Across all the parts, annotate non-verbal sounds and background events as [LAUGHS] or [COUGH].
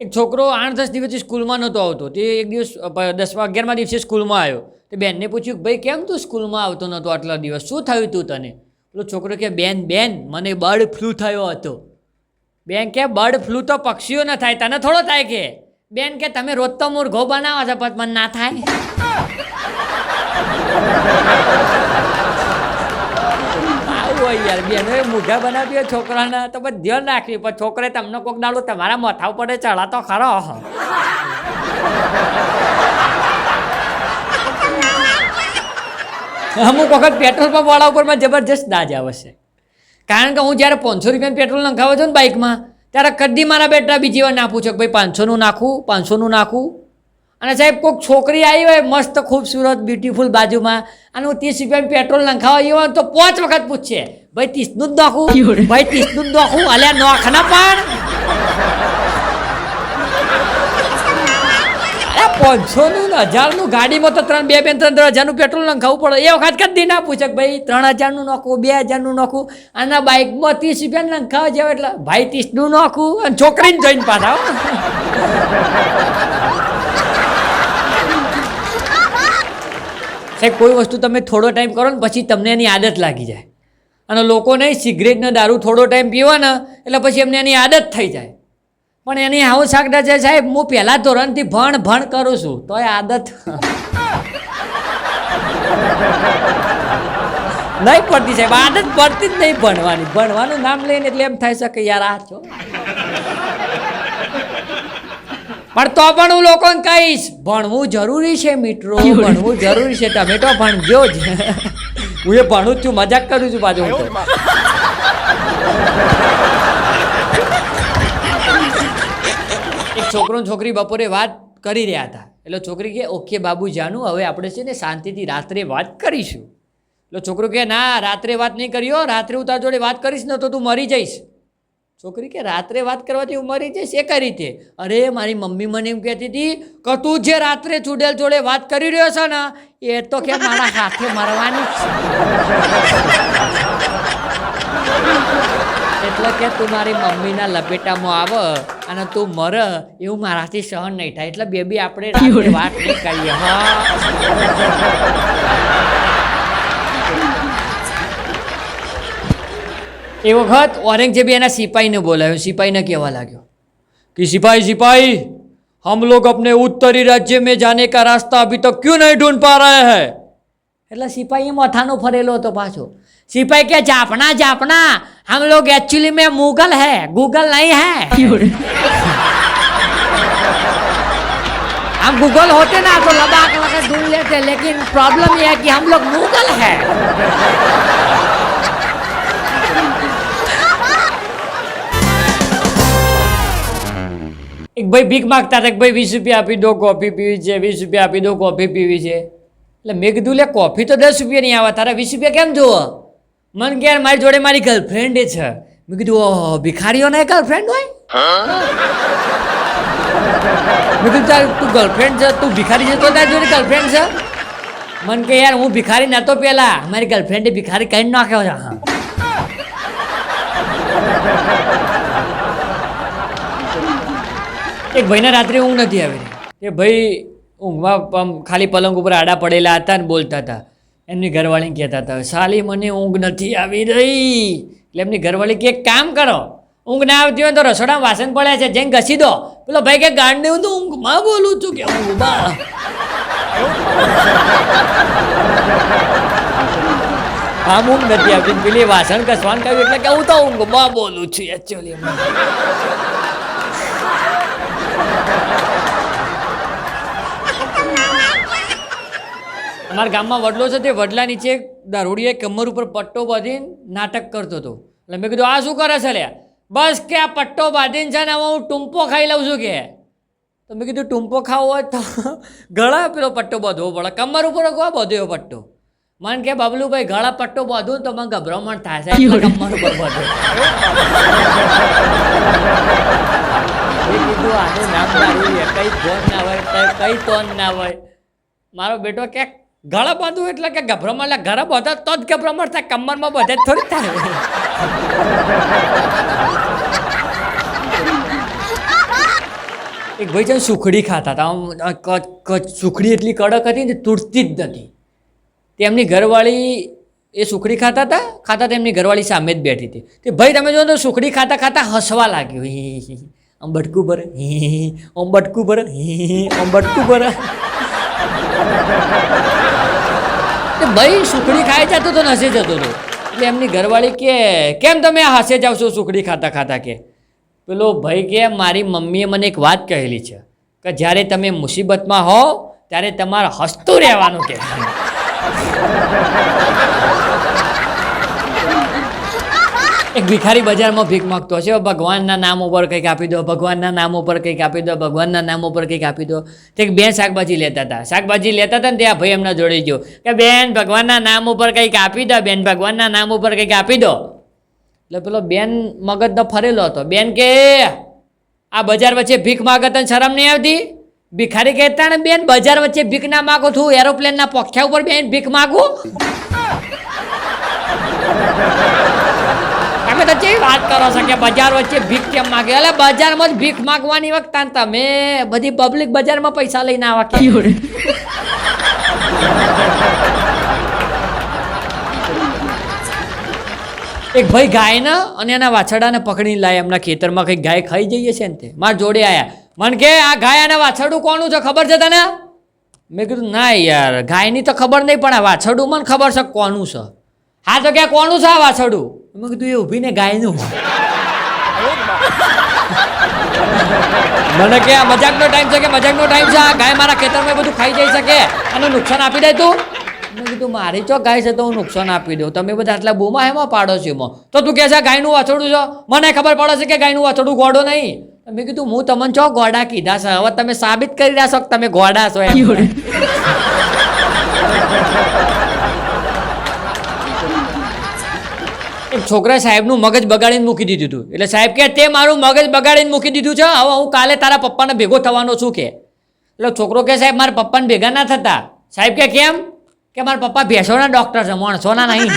એક છોકરો આઠ દસ દિવસથી સ્કૂલમાં નહોતો આવતો. તે એક દિવસ દસમા અગિયારમા દિવસે સ્કૂલમાં આવ્યો. તે બેનને પૂછ્યું, ભાઈ, કેમ તું સ્કૂલમાં આવતો નહોતો આટલા દિવસ? શું થયું તું તને? પેલો છોકરો કે બેન બેન, મને બર્ડ ફ્લૂ થયો હતો. બેન કે બર્ડ ફ્લૂ તો પક્ષીઓને થાય, તને થોડો થાય કે? બેન કે તમે રોજ તો મુર્ઘો બનાવો છો, પણ મને ના થાય. હોય યાર બેનો મૂઢા બનાવી હોય છોકરાને તો બસ ધ્યાન રાખવી પણ છોકરે તમને કોક દાડો તમારા મથા ઉપર ચડા તો ખરો. અમુક વખત પેટ્રોલ પંપ વાળા ઉપર જબરજસ્ત દાજ આવે છે. કારણ કે હું જ્યારે પાંચસો રૂપિયાનું પેટ્રોલ નખાવું છું ને બાઇકમાં ત્યારે કદી મારા બેટા બીજી વાર ના પૂછો કે ભાઈ પાંચસોનું નાખું પાંચસોનું નાખું. અને સાહેબ કોઈક છોકરી આવી હોય મસ્ત ખૂબસૂરત બ્યુટીફુલ બાજુમાં અને હું ત્રીસ રૂપિયાનું પેટ્રોલ નખાવા આવ્યો હોય તો પાંચ વખત પૂછશે ભાઈ ત્રીસનું જ નાખું? ભાઈ ત્રીસનું જ નાખું? અલ્યા નોખ ના પણ પાંચસોનું ને હજારનું ગાડીમાં તો ત્રણ બે બે ત્રણ ત્રણ હજારનું પેટ્રોલ નખાવવું પડે. એ વખત કદી ના પૂછે ભાઈ ત્રણ હજારનું નાખું બે હજારનું નાખું? અને બાઇકમાં ત્રીસ રૂપિયા નખાવા જેવું એટલે ભાઈ ત્રીસનું નાખું? અને છોકરીને જોઈને પાછા સાહેબ, કોઈ વસ્તુ તમે થોડો ટાઈમ કરો ને પછી તમને એની આદત લાગી જાય. અને લોકોને સિગરેટનો દારૂ થોડો ટાઈમ પીવાના, એટલે પછી એમને એની આદત થઈ જાય. પણ એની આવું શાકડા છે, સાહેબ, હું પહેલા ધોરણથી ભણ ભણ કરું છું, તોય આદત. નહીં પડતી, સાહેબ, આદત પડતી જ નહીં ભણવાની. ભણવાનું નામ લઈને એટલે એમ થાય છે કે યાર આ છો. પણ તો પણ હું લોકોને કહીશ, ભણવું જરૂરી છે, મિત્રો, ભણવું જરૂરી છે તો ભણજો જ. હું એ ભણું જ છું, મજાક કરું છું પાછું એક છોકરો છોકરી બપોરે વાત કરી રહ્યા હતા. એટલે છોકરી કે ઓકે, બાબુ, જાનું, હવે આપણે છે ને શાંતિથી રાત્રે વાત કરીશું. એટલે છોકરો કે ના, રાત્રે વાત નહીં કર્યો, રાત્રે હું તારા જોડે વાત કરીશ ને તો તું મરી જઈશ. છોકરી કે રાત્રે વાત કરવાથી ઉમરી છે શે કરી કઈ રીતે? અરે મારી મમ્મી મને એમ કહેતી હતી કે તું જે રાત્રે ચૂડેલ જોડે વાત કરી રહ્યો છે ને એ તો કે મારા હાથે મરવાની છે. એટલે કે તું મારી મમ્મીના લપેટામાં આવ અને તું મર એવું મારાથી સહન નહીં થાય. એટલે બેબી આપણે વાત નહીં કરીએ. હા. એ વખત ઔરંગઝેબે એના સિપાહીને બોલાવ્યો. સિપાહીને કહેવા લાગ્યો કે સિપાહી સિપાહી, હમ લોગ અપને ઉત્તરી રાજ્ય મેં જાને કા રાસ્તા અભી તક ક્યુ નહીં ઢૂંઢ પા રહે હે? એટલે સિપાહી મથાનો ફરેલો હતો પાછો. સિપાહી કે જાપના જાપના હમ લોગ એકચ્યુઅલી મેં મુગલ હે, ગૂગલ નહીં હે. हम गूगल होते ना तो लगा के ढूंढ लेते लेकिन प्रॉब्लम यह है कि हम लोग मुगल है એક ભાઈ ભીખ માગતા હતા કે ભાઈ વીસ રૂપિયા આપી દો, કોફી પીવી છે, વીસ રૂપિયા આપી દો, કોફી પીવી છે. એટલે મેં કીધું, લે, કોફી તો દસ રૂપિયા નહીં આવે, તારા વીસ રૂપિયા કેમ જોવો મન કે યાર, મારી જોડે મારી ગર્લફ્રેન્ડ છે. મેં કીધું, ઓહો ભિખારીઓને ગર્લફ્રેન્ડ હોય? મેં કીધું, તાર તું ગર્લફ્રેન્ડ છે, તું ભિખારી છે તો તારી જોડે ગર્લફ્રેન્ડ છે? મન કે, યાર, હું ભિખારી નહોતો પહેલા મારી ગર્લફ્રેન્ડે ભિખારી કહી નાખ્યો છે. હા એક ભાઈને રાત્રે ઊંઘ નથી આવી એ ભાઈ, ઊંઘમાં ખાલી પલંગ ઉપર આડા પડેલા હતા ને બોલતા હતા. એમની ઘરવાળી કહેતા હતા, સાલી, મને ઊંઘ નથી આવી રહી. એટલે એમની ઘરવાળી કે કામ કરો, ઊંઘ ના આવતી હોય તો રસોડામાં વાસણ પડ્યા છે જેમ ઘસી દો. પેલો ભાઈ કે ગાંડને હું તો ઊંઘમાં બોલું છું કે ઊંઘમાં. આમ ઊંઘ નથી આવતી પેલી વાસણ ઘસવાનું કહ્યું એટલે કે, હું તો ઊંઘમાં બોલું છું એકચ્યુઅલી અમારા ગામમાં વડલો છે તે વડલા નીચે દારૂડીએ કમર ઉપર પટ્ટો બાંધીને નાટક કરતો હતો. એટલે મેં કીધું આ શું કરે છે લ્યા બસ કે આ પટ્ટો બાંધીને છે ને હવે હું ટૂંપો ખાઈ લઉં છું કે. તો મેં કીધું ટૂંપો ખાવો હોય તો ગળા પેલો પટ્ટો બાંધવો પડે કમર ઉપર કોવા બાંધ્યો પટ્ટો? મને કે બબલુભાઈ ગળા પટ્ટો બાંધું તો મને ગભરામણ થાય છે કમર ઉપર બાંધો. કીધું આનું નામ દારૂ કઈ ફોન ના હોય કઈ- તોન ના હોય. મારો બેટો કે ગળા બાંધવું એટલે કે ગભરામણ એટલે ઘરે બધા તો જ ગભરામણ થાય કમરમાં બધે થોડી થાય. એક ભાઈ છે સુખડી ખાતા હતા. સુખડી એટલી કડક હતી ને, તૂટતી જ નથી. તેમની ઘરવાળી એ સુખડી ખાતા હતા, ખાતા તેમની ઘરવાળી સામે જ બેઠી હતી. તે ભાઈ, તમે જો તો સુખડી ખાતા ખાતા હસવા લાગ્યું. આમ બટકું ભરે. હી. આમ બટકું ભરે. હી. આમ બટકું ભરે. તે ભાઈ, સુખડી ખાઈ જતો તો હસે જતો હતો એટલે એમની ઘરવાળી કે, કેમ તમે હસે જાવ છો સુખડી ખાતા ખાતા કે? પેલો ભાઈ કે, મારી મમ્મીએ મને એક વાત કહેલી છે, કે જ્યારે તમે મુસીબતમાં હો, ત્યારે તમારે હસતું રહેવાનું કે. એક ભિખારી બજારમાં ભીખ માગતો હશે ભગવાનના નામ ઉપર કંઈક આપી દો, ભગવાનના નામ ઉપર કંઈક આપી દો, ભગવાનના નામ ઉપર કંઈક આપી દો. તે બે શાકભાજી લેતા હતા. શાકભાજી લેતા હતા ને ત્યાં ભાઈ એમના જોડે ગયો. કે બેન, ભગવાનના નામ ઉપર કંઈક આપી દો, બેન, ભગવાનના નામ ઉપર કંઈક આપી દો. એટલે પેલો બેન મગજનો ફરેલો હતો. બેન કે, આ બજાર વચ્ચે ભીખ માગત તને શરમ નહીં આવતી? ભિખારી કહેતા ને બેન, બજાર વચ્ચે ભીખ ના માગો છું, એરોપ્લેનના પખ્યા ઉપર બેન ભીખ માગું. તમે તો કેવી વાત કરો છો કે બજાર વચ્ચે ભીખ કેમ માગે? એટલે બજારમાં જ ભીખ માગવાની વખત તમે બધી પબ્લિક બજારમાં પૈસા લઈને આવા કે? એક ભાઈ ગાય ને અને એના વાછડાને પકડીને લાય. એમના ખેતરમાં કંઈક ગાય ખાઈ જઈએ છે ને તે. મારા જોડે આયા. મને કે આ ગાય અને વાછરડું કોનું છે? ખબર છે તને? મેં કીધું ના યાર ગાયની તો ખબર નહીં પણ આ વાછરડું મને ખબર છે કોનું છે. હા, તો કે કોનું છે આ વાછડું મેં કીધું, એ ઊભીને ગાયનું મને કે, આ મજાકનો ટાઈમ છે કે મજાકનો ટાઈમ છે? આ ગાય મારા ખેતરમાં બધું ખાઈ જઈ શકે અને નુકસાન આપી દે તું. મેં કીધું, મારી ચો ગાય છે તો હું નુકસાન આપી દઉં. તમે બધા આટલા બૂમા હેમાં પાડો તો તું કહે છે ગાયનું વાછડું છો? મને ખબર પડે છે કે ગાયનું વાછડું ગોડો નહીં. મેં કીધું, હું તમને ચો ગોડા કીધા છે? હવે તમે સાબિત કરી રહ્યા છો કે તમે ગોડા છો એમ. છોકરા સાહેબનું મગજ બગાડીને મૂકી દીધું હતું એટલે સાહેબ કે તે મારું મગજ બગાડીને મૂકી દીધું છે? હવે હું કાલે તારા પપ્પાને ભેગો થવાનો છું કે. એટલે છોકરો કે સાહેબ મારા પપ્પાને ભેગા ના થતા. સાહેબ કે કેમ? કે મારા પપ્પા ભેંસોના ડૉક્ટર છે માણસોના નહીં. [LAUGHS]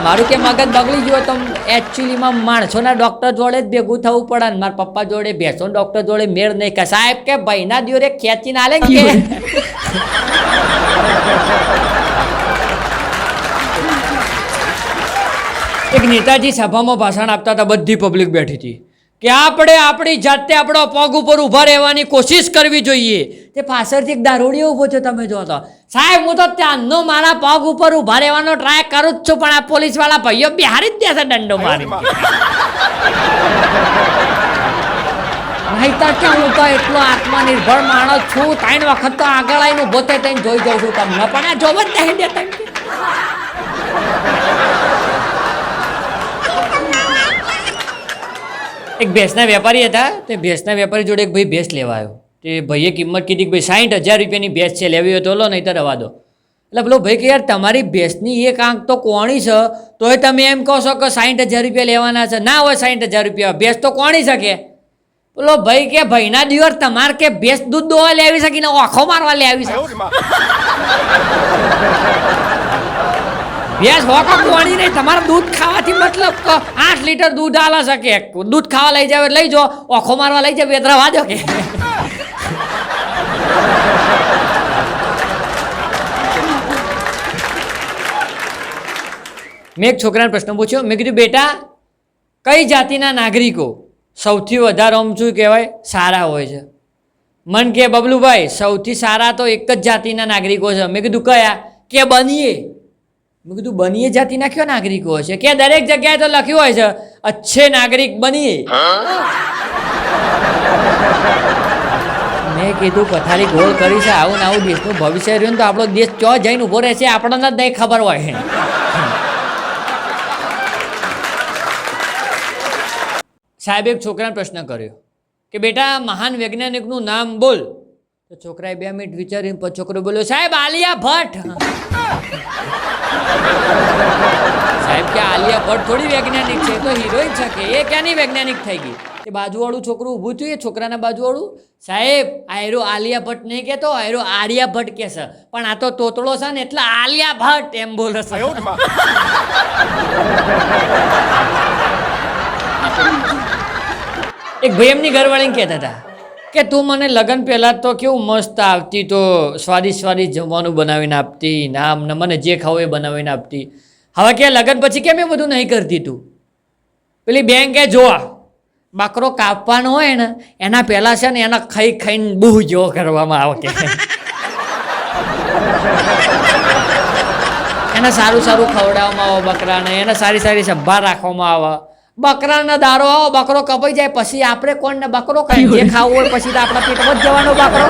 મારું કે મગજ બગડી ગયું તો એકચ્યુઅલીમાં માણસોના ડૉક્ટર જોડે જ ભેગું થવું પડે ને મારા પપ્પા જોડે ભેંસો ડૉક્ટર જોડે મેળ નહીં કે સાહેબ કે ભાઈના દિવરે ખેંચીને આલે ને કે? [LAUGHS] [LAUGHS] એક નેતાજી સભામાં ભાષણ આપતા હતા બધી પબ્લિક બેઠી હતી. કે આપણે આપણી જાતે આપણો પગ ઉપર ઊભા રહેવાની કોશિશ કરવી જોઈએ. તે પાછળથી એક દારૂડિયો ઊભો છે તમે જો તો. સાહેબ હું તો ત્યાંનો મારા પગ ઉપર ઊભા રહેવાનો ટ્રાય કરું જ છું પણ આ પોલીસવાળા ભાઈઓ બિહારી જ દે છે દંડો મારી નહીતર કે હું તો એટલો આત્મનિર્ભર માણસ છું ત્રણ વખત તો આગળ આવીને ઊભો થઈ થઈને જોઈ જાઉં છું તમને. પણ આ જોવા જ નહીં દેતા એમ કે. એક ભેંસના વેપારી હતા, તે ભેંસના વેપારી જોડે એક ભાઈ ભેંસ લેવા આવ્યો. તે ભાઈએ કિંમત કીધી કે ભાઈ સાઠ હજાર રૂપિયાની ભેંસ છે, લેવી હોય તો લો નહીં તો રવા દો. એટલે પેલો ભાઈ કે, યાર, તમારી ભેંસની એક આંખ તો કોણી છે, તોય તમે એમ કહો છો કે સાઠ હજાર રૂપિયા લેવાના છે. ના હોય સાઠ હજાર રૂપિયા, ભેંસ તો કોણી શકે. પેલો ભાઈ કે, ભાઈના દિવસ તમારે કે ભેંસ દૂધ દોવા લેવી શકે ને? આંખો મારવા લેવી શકે ભેંસ હોકો કોણી નહીં, તમારે દૂધ ખાવાથી મતલબ આઠ લીટર દૂધ આલા શકે દૂધ ખાવા લઈ જાવ લઈ જાઓ, ઓખો મારવા લઈ જાવ વેદરા વાજો કે. મેં એક છોકરાને પ્રશ્ન પૂછ્યો, મેં કીધું, બેટા, કઈ જાતિના નાગરિકો સૌથી વધારે આમ શું કહેવાય? સારા હોય છે. મન કે, બબલુભાઈ, સૌથી સારા તો એક જ જાતિના નાગરિકો છે. મેં કીધું, કયા? કે, બનીએ. મેં કીધું, બનીએ જાતિના કયો નાગરિકો હશે? કે દરેક જગ્યાએ તો લખ્યું હોય છે, અચ્છે નાગરિક બનીએ. મેં કીધું, પથારી ગોળ કરી છે આવું ને આવું દેશનું ભવિષ્ય રહ્યું તો આપણો દેશ ચો જઈને ઊભો રહેશે, આપણને જ નહીં ખબર હોય. સાહેબે એક છોકરાને પ્રશ્ન કર્યો કે, બેટા, મહાન વૈજ્ઞાનિકનું નામ બોલ. તો છોકરાએ બે મિનિટ વિચારીને છોકરો બોલ્યો, સાહેબ, આલિયા ભટ્ટ. સાહેબ કે આલિયા ભટ્ટ થોડી વૈજ્ઞાનિક છે તો હિરોઈન છે કે? એ ક્યાંની વૈજ્ઞાનિક થઈ ગઈ? એ બાજુવાળું છોકરું ઊભું થયું એ છોકરાના બાજુવાળું? સાહેબ આયરો આલિયા ભટ્ટ નહીં કહેતો આયરો આર્યા ભટ્ટ કે છે પણ આ તો તોતળો છે ને એટલે આલિયા ભટ્ટ એમ બોલે છે. એક ભાઈ એમની ઘરવાળીને કહેતા હતા કે તું મને લગ્ન પહેલાં તો કેવું મસ્ત આવતી તો સ્વાદિષ્ટ સ્વાદિષ્ટ જમવાનું બનાવીને આપતી નામ ને મને જે ખાવું એ બનાવીને આપતી. હવે કે લગ્ન પછી કેમ એ બધું નહીં કરતી તું? પેલી બેન કે, જોવા, બકરો કાપવાનો હોય ને, એના પહેલાં છે ને એના ખાઈ ખાઈને બહુ જેવો કરવામાં આવે. કે એને સારું સારું ખવડાવવામાં આવે બકરાને, એને સારી સારી સંભાળ રાખવામાં આવે. બકરાનો દારો આવો બકરો કપાઈ જાય પછી આપણે કોણ ને બકરો ખાય જે [LAUGHS] ખાવું હોય પછી તો આપણા પેટમાં જ જવાનો બકરો.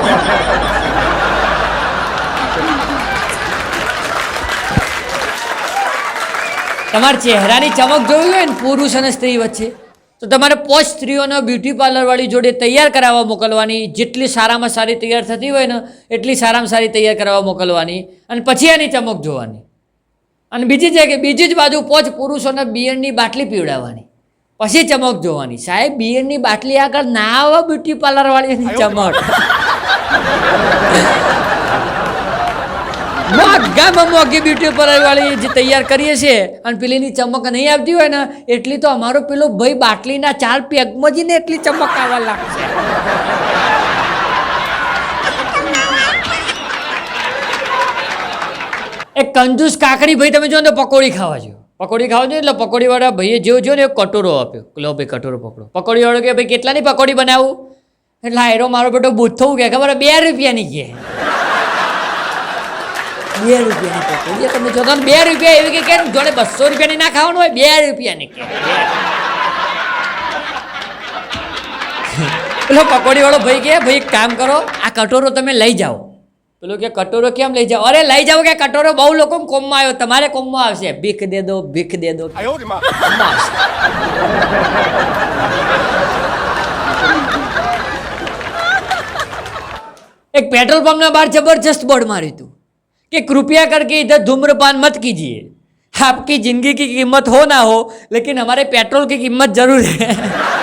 તમારા ચહેરાની ચમક જોવી હોય ને પુરુષ અને સ્ત્રી વચ્ચે તો તમારે પોચ સ્ત્રીઓને બ્યુટી પાર્લરવાળી જોડે તૈયાર કરાવવા મોકલવાની જેટલી સારામાં સારી તૈયાર થતી હોય ને એટલી સારામાં સારી તૈયાર કરાવવા મોકલવાની અને પછી એની ચમક જોવાની. અને બીજી જગ્યાએ બીજી જ બાજુ પોચ પુરુષોને બિયરની બાટલી પીવડાવવાની. પછી ચમક જોવાની. સાહેબ બિયરની બાટલી આગળ ના આવે બ્યુટી પાર્લરવાળીની ચમક. મોઘામાં મોઘી બ્યુટી પાર્લરવાળી જે તૈયાર કરીએ છીએ અને પેલીની ચમક નહીં આવતી હોય ને એટલી તો અમારો પેલો ભાઈ બાટલીના ચાર પેગમાં જઈને એટલી ચમક આવવા લાગશે. એક કંજૂસ કાકડી ભાઈ તમે જો ને પકોડી ખાવા જો પકોડી ખાવ જો એટલે પકોડીવાળા ભાઈએ જેવો જો ને એક કટોરો આપ્યો. લો ભાઈ કટોરો પકડો. પકોડીવાળો કે ભાઈ કેટલાની પકોડી બનાવું? એટલે હાયરો મારો બેટો થવું કે ખબર બે રૂપિયાની કે બે રૂપિયાની પકોડી. તમે જો બે રૂપિયા એવી કે કેમ જોડે બસો રૂપિયાની ના ખાવાનું હોય, બે રૂપિયાની કે પેલો પકોડીવાળો ભાઈ કે ભાઈ કામ કરો, આ કટોરો તમે લઈ જાઓ. પેલો કે કટોરો કેમ લઈ જાઓ? અરે લઈ જાઓ કે કટોરો બહુ લોકો કોમમાં આવ્યો. તમારે કોમમાં આવશે. ભીખ દે દો ભીખ દે દો. [LAUGHS] એક પેટ્રોલ પંપ પંપના બહાર જબરજસ્ત બોર્ડ માર્યું હતું કે કૃપયા કરકે ઇધર ધૂમ્રપાન મત કીજીએ. આપકી જિંદગી કી કિંમત હો ના હો લેકિન હમારે પેટ્રોલ કી કિંમત જરૂર હે. [LAUGHS]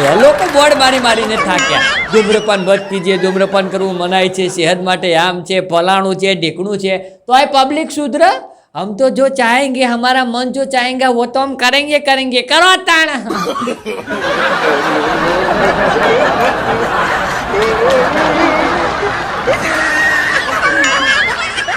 એ લોકો બોર્ડ મારી મારીને થાક્યા. ધૂમ્રપાન બંધ જે ધૂમ્રપાન કરવું મનાય છે સેહત માટે આમ છે, ફલાણું છે, ઢીકણું છે. તો આ પબ્લિક સુધર, હમ તો જો ચાહેંગે, હમારા મન જો ચાહેંગે વો તો હમ કરેંગે કરેંગે, કરો તાણ.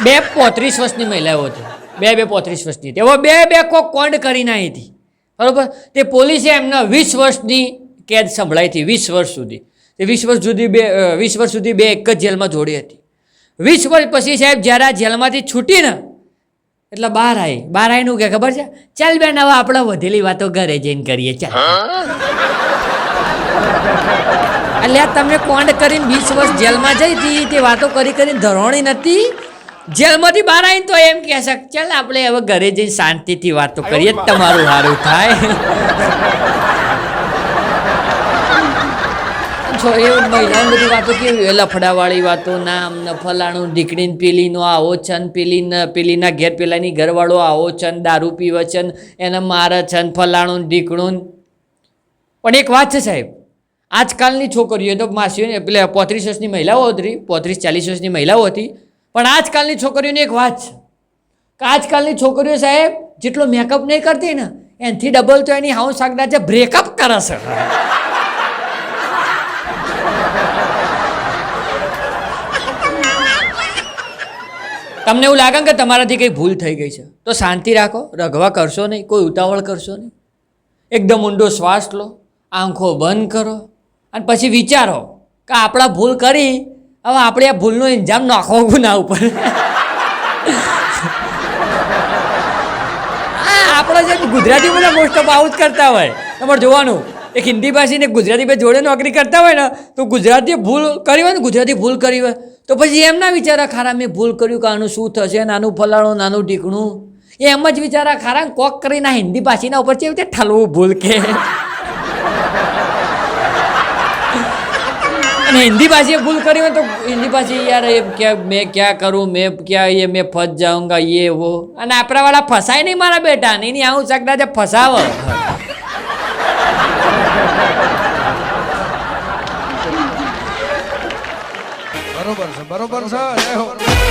બે પોત્રીસ વર્ષની મહિલાઓ હતી. બે બે પોત્રીસ વર્ષની હતી. બે બે કોક કોંડ કરી નાહી હતી. બરોબર? તે પોલીસે એમના વીસ વર્ષની કેદ સંભળાઈ હતી વીસ વર્ષ સુધી. તે વીસ વર્ષ સુધી બે વીસ વર્ષ સુધી બે એક જ જેલમાં જોડી હતી. વીસ વર્ષ પછી સાહેબ જ્યારે આ જેલમાંથી છૂટીને એટલે બહાર આવી. બહાર આવીને કે ખબર છે? ચાલ બેન હવે આપણે વધેલી વાતો ઘરે જઈને કરીએ. ચાલ. એટલે આ તમે કોન્ડ કરીને વીસ વર્ષ જેલમાં જઈ હતી તે વાતો કરી કરીને ધરોણી નથી. જેલમાંથી બહાર આવીને તો એમ કહે છે ચાલ આપણે હવે ઘરે જઈને શાંતિથી વાતો કરીએ તમારું સારું થાય. [LAUGHS] છો, એ મહિલાઓ બધી વાતો કેવી લફડાવાળી વાતો, નામ અમને ફલાણું દીકરીને પેલીનો આવો છન ને પેલી પેલીના ઘેર પેલાની ઘરવાળો આવો છન, દારૂ પીવે છે એને મારે છે ફલાણું દીકણું પણ એક વાત છે સાહેબ, આજકાલની છોકરીઓ તો માસીઓને, પેલા પોત્રીસ વર્ષની મહિલાઓ હતી, પોત્રીસ, ચાલીસ વર્ષની મહિલાઓ હતી, પણ આજકાલની છોકરીઓની એક વાત છે. કે આજકાલની છોકરીઓ સાહેબ, જેટલો મેકઅપ નહીં કરતી ને, એનાથી ડબલ તો એની હાઉસ આગળ છે બ્રેકઅપ કરે છે તમને એવું લાગે કે તમારાથી કંઈ ભૂલ થઈ ગઈ છે? તો શાંતિ રાખો રઘવા કરશો નહીં, કોઈ ઉતાવળ કરશો નહીં. એકદમ ઊંડો શ્વાસ લો, આંખો બંધ કરો, અને પછી વિચારો કે આપણા ભૂલ કરી, હવે આપણે આ ભૂલનો ઇન્જામ નાખો ગુના ઉપર? આપણે જે ગુજરાતી બધા મોસ્ટ ઓફ આવું જ કરતા હોય. તમારે જોવાનું, એક હિન્દી ભાષીને ગુજરાતી ભાઈ જોડે નોકરી કરતા હોય ને, તો ગુજરાતી ભૂલ કરી હોય ને, ગુજરાતી ભૂલ કરી હોય તો પછી એમના વિચારા ખારા મેં ભૂલ કર્યું કે આનું શું થશે, નાનું ફલાણું, નાનું ઢીકણું એમ જ વિચારા ખારા કોક કરીને હિન્દી ભાષીના ઉપર છે રીતે ઠલવું ભૂલ કે? અને હિન્દી ભાષીએ ભૂલ કરી હોય તો હિન્દી ભાષી યાર એ ક્યાં મેં ક્યાં કરું, મેં ક્યાં એ મેં ફસ જાઉંગા એ વો. અને આપણાવાળા ફસાય નહીં મારા બેટા નહીં આવું શકતા ફસાવો. બરોબર છે